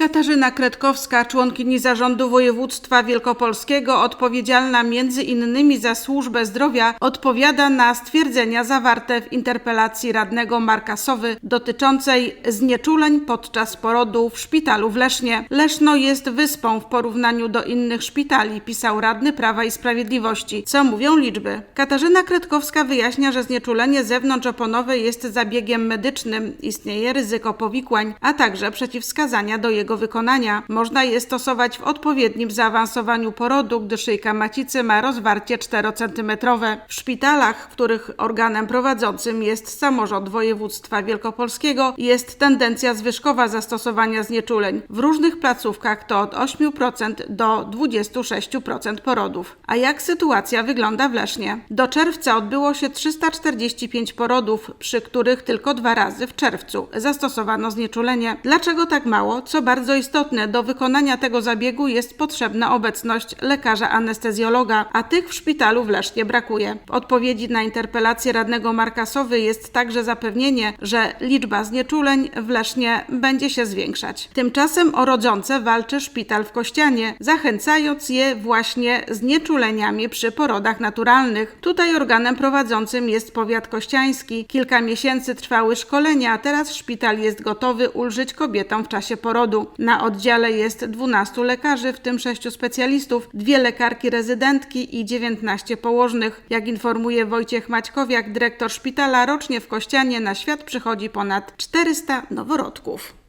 Katarzyna Kretkowska, członkini zarządu województwa wielkopolskiego, odpowiedzialna między innymi za służbę zdrowia, odpowiada na stwierdzenia zawarte w interpelacji radnego Marka Sowy dotyczącej znieczuleń podczas porodu w szpitalu w Lesznie. Leszno jest wyspą w porównaniu do innych szpitali, pisał radny Prawa i Sprawiedliwości. Co mówią liczby? Katarzyna Kretkowska wyjaśnia, że znieczulenie zewnątrzoponowe jest zabiegiem medycznym, istnieje ryzyko powikłań, a także przeciwwskazania do jego wykonania. Można je stosować w odpowiednim zaawansowaniu porodu, gdy szyjka macicy ma rozwarcie 4 cm. W szpitalach, w których organem prowadzącym jest samorząd województwa wielkopolskiego, jest tendencja zwyżkowa zastosowania znieczuleń. W różnych placówkach to od 8% do 26% porodów. A jak sytuacja wygląda w Lesznie? Do czerwca odbyło się 345 porodów, przy których tylko dwa razy w czerwcu zastosowano znieczulenie. Dlaczego tak mało? Co bardzo istotne, do wykonania tego zabiegu jest potrzebna obecność lekarza anestezjologa, a tych w szpitalu w Lesznie brakuje. W odpowiedzi na interpelację radnego Marka Sowy jest także zapewnienie, że liczba znieczuleń w Lesznie będzie się zwiększać. Tymczasem o rodzące walczy szpital w Kościanie, zachęcając je właśnie znieczuleniami przy porodach naturalnych. Tutaj organem prowadzącym jest powiat kościański. Kilka miesięcy trwały szkolenia, a teraz szpital jest gotowy ulżyć kobietom w czasie porodu. Na oddziale jest 12 lekarzy, w tym 6 specjalistów, dwie lekarki rezydentki i 19 położnych. Jak informuje Wojciech Maćkowiak, dyrektor szpitala, rocznie w Kościanie na świat przychodzi ponad 400 noworodków.